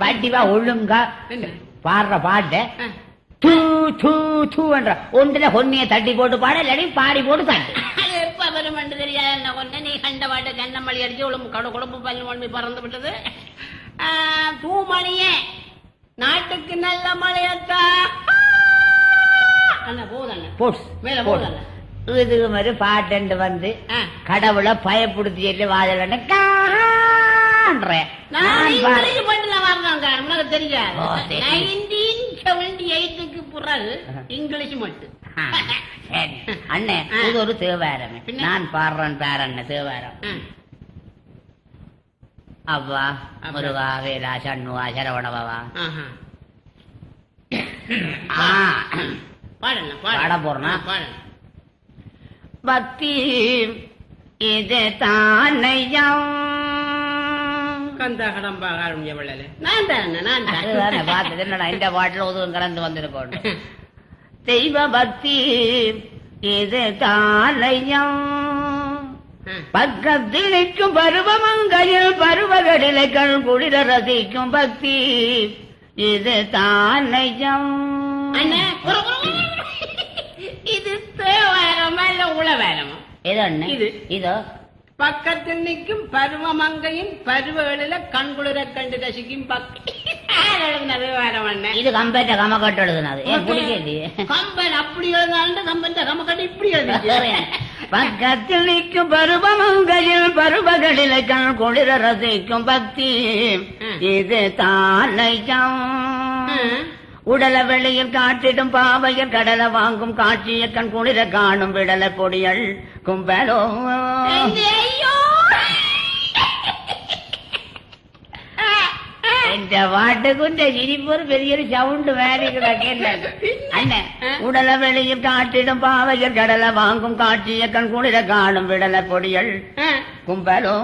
வட்டிவா ஒழுங்கா பாடுற பாட்டு ஆ. தூ தூ தூன்ற ஒன்றுல பொன்னிய தட்டி போட்டு பாட இல்லாட்டி பாடி போட்டு அது எப்ப தெரியாது என்ன கொண்டு நீ கண்ட பாட்டு கண்ணமளி அடிச்சு உடம்பு கடு குழம்பு பல்லு மொழி பறந்து விட்டது. ஆ, தூமணியே நாட்டுக்கு நல்ல மழையத்தா அண்ணா போதண்ண போட்ஸ் மேல போடு. போதண்ண இது மாதிரி பாட்டு வந்து கடவுளை பயப்படுத்தி சொல்லி வாதல் காண்ற நான் நான் பாரு- இங்கிலீஷ் பாட்டுல வர்றேங்க உனக்கு தெரியாது. ஓ, சரி. நைன்டீன் செவன்டி எயிட்டுக்கு பிறகு இங்கிலீஷ் மட்டும். அண்ணே. இது ஒரு தேவாரம்? நான் பாடுறேன் பேரண்ண தேவாரம். அவ்வா. முருகா வேலா சண்முகா சரவணபவா பாட போறேனா? பக்தி இது தானையம். கந்த கடம்பா காரணிய வள்ளல நான் தான் நான் அதுதானே தான் பார்த்தது என்னடா இந்த பாட்டில் உதவும் கலந்து வந்திருக்கோம் தெய்வ பக்தி இது தானையம் பக்கத்தில் நிற்கும் பருவமங்கையில் பருவகடிலைகள் குளிர ரசிக்கும் பக்தி இது குறு. இது தேவாரமா இல்ல உளவாரமா இது அண்ணே இது. இதோ பக்கத்தில் நிற்கும் பருவமங்கையின் பருவகளில கண்குளிர கண்டு ரசிக்கும் இது கம்பேட்ட கமக்கட்டு எழுதுனது. கம்பன் அப்படி எழுதாண்டு கம்பன் கம்மக்கட்டு இப்படி எழுதி பக்கத்தில் நிற்கும் பருவமங்கையில் பருவகடிலைகள் குளிர ரசிக்கும் பக்தி. இது தானையம் உடல வெளியில் காட்டிடும் பாவையர் கடலை வாங்கும் காட்சிய கண் குளிர காணும் விடல பொடியல் கும்பலோ. இந்த பாட்டுக்கு இந்த சிரிப்பு பெரிய சவுண்டு கிடக்கல அண்ணன் உடல வெளியில் காட்டிடும் பாவையர் கடலை வாங்கும் காட்சிய கண் குளிர காணும் விடல பொடியல் கும்பலோ.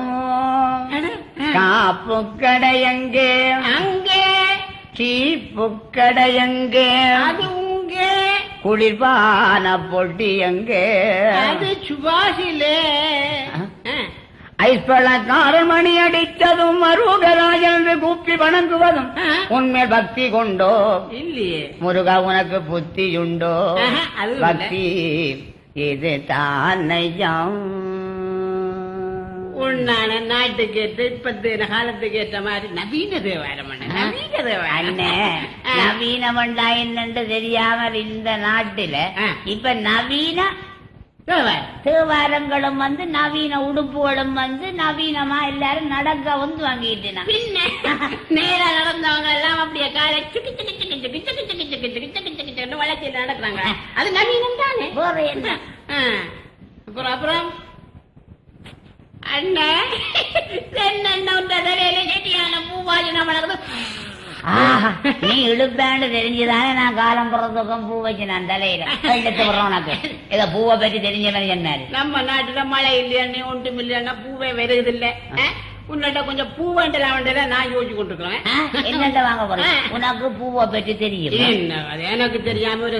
காப்பு கடையங்கே அங்கே. சீப்பு கடையங்கே அது உங்கே. குளிர்பான பொட்டி எங்கே அது சுபாஷிலே. ஐஸ்பழக்காரன் மணி அடித்ததும் மருகராஜ் என்று கூப்பி வணங்குவதும் உன்மேல் பக்தி கொண்டோ? இல்லையே. முருகா உனக்கு அதுவும் இல்ல. பக்தி இது தானையம். உன்னான நாட்டுக்கு ஏற்ற இப்பத்தின காலத்துக்கு ஏற்ற மாதிரி நவீன தேவாரம் அண்ணே, நவீன தேவாரம் அண்ணே ஆ. நவீனமண்டா என்னன்னு தெரியாமல் இந்த நாட்டுல. இப்ப நவீன தேவாரங்களும் வந்து நவீன உடுப்புகளும் வந்து நவீனமா எல்லாரும் நடக்க வந்து வாங்கிட்டு பின்ன நேரா நடந்தவங்க எல்லாம் அப்படியே காலை சுக்கி சுக்கி சுக்கி சுக்கி சுக்கி சுக்கி சுக்கி சுக்கி சுக்கி சுக்கி சுக்கி வளர்ச்சி நடக்கிறாங்க அது நவீனம் தானே வேற என்ன. அப்புறம் அப்புறம் அண்ணே தென்னண்ண உண்ட தலையில செட்டியான பூவாஜி வளர்க்குது ஆஹா, நீ இழுப்பேன்னு தெரிஞ்சுதானே நான் காலம் பிறந்தக்கம் பூ வச்சு நான் தலையில. எடுத்து விடுறேன் உனக்கு. இத பூவை பற்றி தெரிஞ்சவன் சொன்னாரு. நம்ம நாட்டுல மழை இல்லையா ஒன்றும் இல்லைன்னா பூவே வருது இல்ல உன்னிட்ட கொஞ்சம் பூ வேண்டலாம் நான் யோசிச்சு கொண்டிருக்கிறேன். ஆ, என்னண்ட வாங்க போறேன். உனக்கு பூவை பற்றி தெரியும்? எனக்கு தெரியாம ஒரு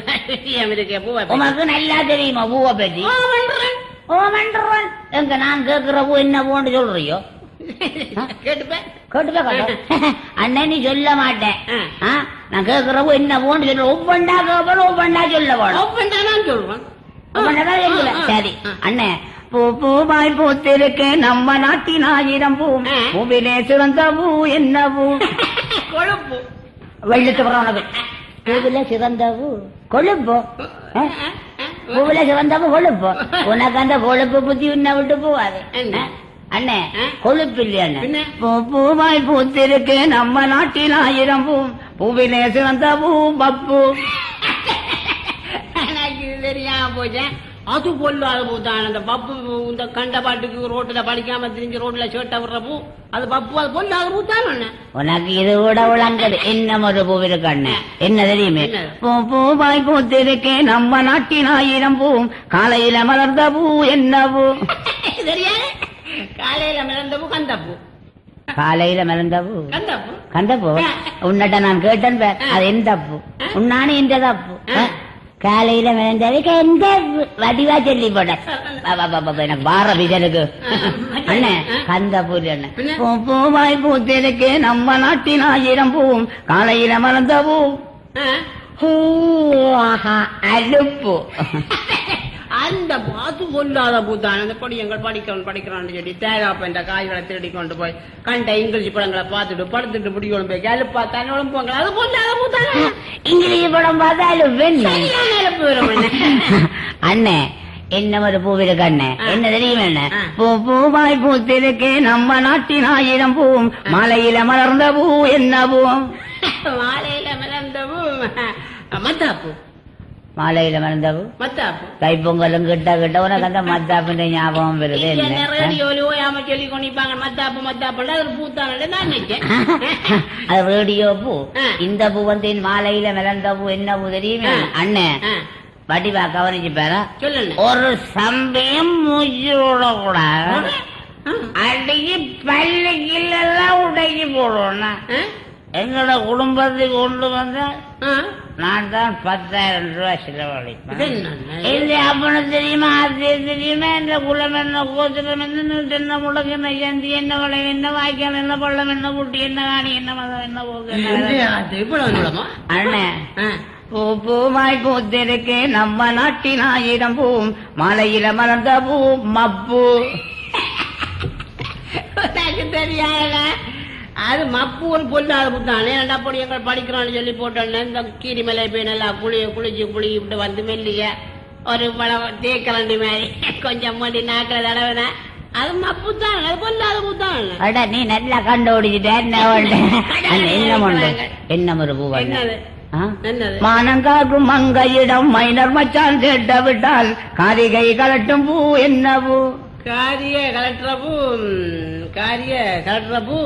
இருக்கு பூவை பத்தி. உனக்கு நல்லா தெரியுமா பூவை பற்றி? ஆ, பண்றேன். ஓ மன்றவன் எங்க நான் கேக்குற பூ என்ன பூன்னு சொல்றியோ? அண்ணன்னு சொல்ல மாட்டேன். நான் கேக்குறவோ என்ன போன்னு சொல்ல ஒவ்வொன்றா கேட்போம் ஒவ்வொன்றா சொல்ல போனோம் ஒவ்வொன்றாதான் சொல்லுவேன். ஒவ்வொன்றாதான் சொல்லல சரி அண்ணன் பூ பூவாய் பூத்திருக்கு நம்ம நாட்டின் ஆயிரம் பூ பூவிலே சிறந்த பூ என்ன பூ? கொழுப்பு வெள்ளத்து வர உனக்கு பூவில சிறந்த பூ. கொழுப்பு பூவில சிறந்த பூ கொழுப்பு உனக்கு அந்த கொழுப்பு புத்தி உன்னை விட்டு போவாது அண்ணே? கொழுப்பு இல்லையா பூவாய் பூத்திருக்கு நம்ம நாட்டில் ஆயிரம் பூ. பூவிலே சிறந்த பூ பப்பு. தெரியாம போச்சேன் அது பொல்லாத பூ தான். அந்த பப்பு இந்த கண்ட பாட்டுக்கு ரோட்டுல படிக்காம திரிஞ்சு ரோட்ல சேட்டை விடுற பூ அது பப்பு அது பொல்லாத பூ தான் ஒண்ணு உனக்கு இது கூட விளங்குது. இன்னும் ஒரு பூ இருக்கு அண்ணே. என்ன தெரியுமே? பூ பூவாய் பூத்திருக்கு நம்ம நாட்டின் ஆயிரம் பூ. காலையில மலர்ந்த பூ என்ன பூ? தெரியாது காலையில மிளந்தபு கந்தப்பு காலையில மிளந்தபு கந்தப்பு கந்தப்பு உன்னட்ட நான் கேட்டேன் பேர் அது என் தப்பு உன்னானே எந்த தப்பு காலையில மிளந்தவைக்கு எந்த வடிவா சொல்லி போட்டேன் எனக்கு வார விஜனுக்கு அண்ணே கந்த பூரி அண்ணன் பூவாய் பூத்திருக்கு நம்ம நாட்டின் ஆயிரம் பூவும். காலையில மறந்த பூ ஹூ ஆஹா அழுப்பு அந்த பாத்து பொல்லாத பூத்தான். அந்த படி எங்கள் படிக்கிறோம் படிக்கிறான்னு சொல்லி தேடாப்ப இந்த காய்களை திருடி கொண்டு போய் கண்ட இங்கிலீஷ் படங்களை பார்த்துட்டு படுத்துட்டு பிடி கொண்டு போய் கழுப்பா தன்னோட போங்க அது பொல்லாத பூத்தானே? இங்கிலீஷ் படம் பார்த்தாலும். அண்ணே. என்ன ஒரு பூ இருக்கு அண்ணே? ஆ. என்ன தெரியும் என்ன. பூ பூவாய் பூத்திருக்கு நம்ம நாட்டின் ஆயிரம் பூவும். மாலையில மலர்ந்த பூ என்ன பூ? மாலையில மலர்ந்த பூ. மத்தாப்பு. மாலையில மத்தாப்பு தைப்பொங்கலும் கிட்ட கிட்ட உனக்கு அந்த மத்தாப்பிന്റെ ஞாபகம் வருது அது ரேடியோ பூ. இந்த பூ வந்து மாலையில மலர்ந்த பூ என்ன பூ தெரியுமே ஆ. அண்ணே ஆ, வடிவா கவனிச்சு பேரா ஒரு சமயம் மூச்சியோட கூட ஆ, அடிக்கி பள்ளிக்கில் எல்லாம் உடைக்கி போடுவோம் ஆ, எங்களோட குடும்பத்துக்கு கொண்டு வந்த. நான் தான் பத்தாயிரம் ரூபாய் செலவழிப்பேன்? இந்த அப்பனு தெரியுமா அது தெரியுமா என்ற குலம் என்ன கோத்திரம் என்ன என்ன முடக்கு என்ன ஜந்தி என்ன வளை என்ன வாய்க்கால் என்ன பள்ளம் என்ன குட்டி என்ன காணி என்ன மதம் என்ன போக்கு? அண்ணே ஆ. பூ பூமாய் பூத்திருக்கு நம்ம நாட்டின் ஆயிரம் பூ மாலையில மலர்ந்த பூ மப்பு தெரியாதுல. அது மப்பூர் பொல்லாத புத்தானே அப்படி எங்கள் படிக்கிறோம்னு சொல்லி போட்டோன்னே இந்த கீரி மலை போய் நல்லா குளி குளிச்சு குளிக்கிட்டு வந்து மெல்லிய ஒரு பழம் தேக்கரண்டி மாதிரி கொஞ்சம் மடி நாக்கில் தடவின அது மப்பு தான் அது பொல்லாத புத்தான். அட நீ நல்லா உண்டு? அண்ணே, என்ன என்ன ஒரு பூ மானங்காக்கும் மங்கையிடம் மைனர் மச்சான் கேட்ட விட்டால் காரிகை கலட்டும் பூ என்ன ம், காரிய கலட்டுற பூ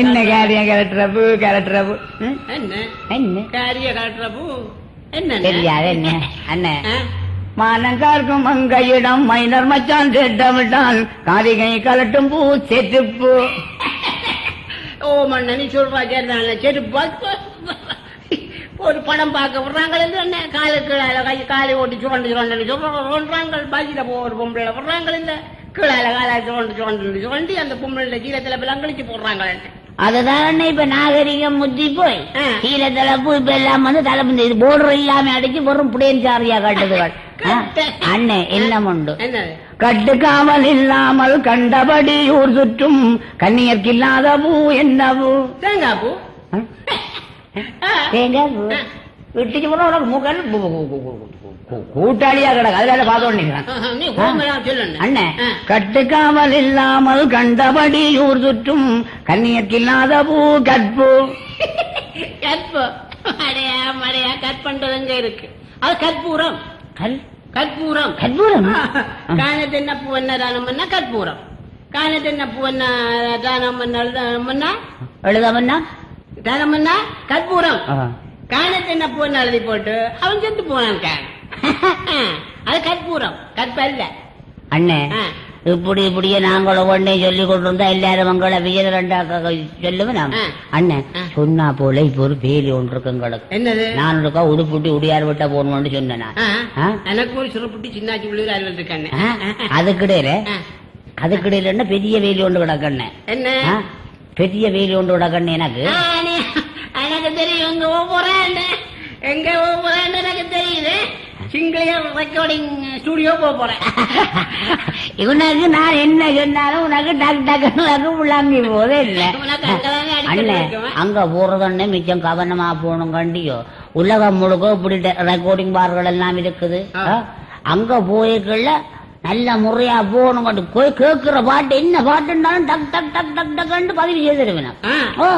என்ன காரியம் கலட்டுற பூ கலட்டுற பூ ம்? என்ன? கலட்டுற பூ என்ன தெரியாது என்ன? அண்ணே ஆ? மானங்கார்க்கும் மங்கையிடம் மைனர் மச்சான் திட்டமிட்டால் காரிகை கலட்டும் பூ செத்துப்பூ ஓ மண்ண நீ சொல்றா சரிதான் சரி பஸ் ஒரு படம் பார்க்க விடுறாங்க என்ன? காலு கீழால கை காலை ஓட்டி சுரண்டு சுரண்டு சொல்றாங்க பஸ்ல போ ஒரு பொம்பளை விடுறாங்க இல்ல கீழால காலை சுரண்டு சுரண்டு சுரண்டி அந்த பொம்பளை சீலத்துல விலங்களிச்சு போடுறாங்க அதுதான் இப்ப நாகரிகம் முத்தி போய். கீழே தலைப்பு இப்ப எல்லாம் வந்து தலைப்பு இது போர்டர் இல்லாம அடிச்சு வெறும் புடியன் சாரியா கட்டுதுகள்? அண்ணே என்ன உண்டு. கட்டுக்காமல் இல்லாமல் கண்டபடி ஊர் சுற்றும் கண்ணியர்க்கில்லாத பூ என்ன பூ தேங்காய் பூ பூ விட்டுச்சு போனா உனக்கு மூக்கல் கூட்டாளியா கிடக்கு. அதுல பார்த்து நிக்கிறேன் நீ கோமெல்லாம் சொல்லணும் அண்ணே ஆ. கட்டுக்காமல் இல்லாமல் கண்டபடி ஊர் சுற்றும் கண்ணியர்க்கில்லாத பூ கற்பு. கற்பு. அடையா மடையா பண்றது எங்க இருக்கு? அது கற்பூரம். கல்? கற்பூரம். கற்பூரம்? காணத்தென்ன பூவண்ண தானம்னா கற்பூரம். காணத்தென்ன பூவண்ண தானம்னா தானம்னா எழுதவன்னா தானம்னா கற்பூரம் காணத்தென்ன பூவண்ண எழுதி போட்டு அவன் செத்து போனான் அது கற்பூரம் கற்பல்ல அண்ணே. இப்படி இப்படியே நாங்களும் ஒன்னே சொல்லி கொண்டிருந்தா எல்லாரும் உங்களை விஜய ரெண்டாக்க சொல்லுவேன் ஆ. அண்ணே ஆ. சொன்னா போல இப்ப ஒரு வேலி ஒன்று இருக்கு எங்களுக்கு என்னது நான் இருக்கா உடுப்புட்டி உடியார் விட்டா போகணும்னு சொன்னேன்? எனக்கு ஒரு சிறப்புட்டி சின்னாச்சி உள்ளூர் இருக்கானே? அதுக்கிடையில. அதுக்கிடையில பெரிய வேலி ஒன்று கிடக்கண்ணே என்ன? பெரிய வேலி ஒன்று கிடக்கண்ணே எனக்கு. எனக்கு தெரியும் எங்க போறேன் எங்க போறேன் எனக்கு தெரியுது. சிங்கிளியர் ரெக்கார்டிங் ஸ்டுடியோ போக போறேன். இவனுக்கு நான் என்ன சொன்னாலும் உனக்கு டக் டக்குன்னு உள்ளாங்கி போதே இல்ல. அண்ணே. அங்க போறதுன்னு மிச்சம் கவனமா போகணும் கண்டியோ. உலகம் முழுக்க இப்படி ரெக்கார்டிங் பார்கள் எல்லாம் இருக்குது? அங்க போய்க்குள்ள நல்ல முறையா போகணும் கண்டு போய் கேட்கிற பாட்டு என்ன பாட்டுன்னாலும் டக் டக் டக் டக் டக்குன்னு பதிவு செய்திருவேன். ஓ.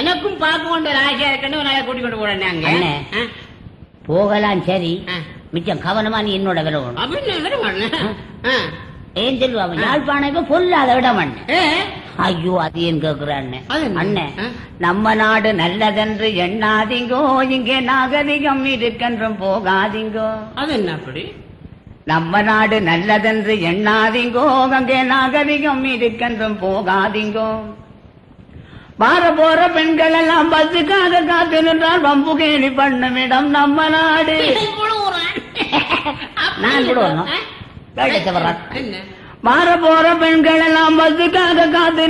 எனக்கும் பார்க்க கொண்டு ஆசையா இருக்கணும் நாளை கூட்டிக் கொண்டு போறேன் போகலாம் சரி. மிச்சம் கவனமா நீ என்னோட விலகணும் அப்படின்னு. ஏன் சொல்லுவாங்க யாழ்ப்பாணம் இப்ப பொல்லாத இடம் அண்ணே. ஏ, ஐயோ அது ஏன் கேக்குறான் அது என்ன? அண்ணே ஆ? நம்ம நாடு நல்லதென்று எண்ணாதீங்கோ இங்கே நாகரிகம் இருக்கென்றும் போகாதீங்கோ. அது என்ன அப்படி? நம்ம நாடு நல்லதென்று எண்ணாதீங்கோ அங்கே நாகரிகம் இருக்கென்றும் போகாதீங்கோ. மாற போற பெண்கள் எல்லாம் பஸ்ஸுக்காக காத்து நின்றால் வம்பு கேலி பண்ணும் இடம் நம்ம நாடு. நான் கூட மாற போற பெண்கள் எல்லாம் பஸ்ஸுக்காக காத்து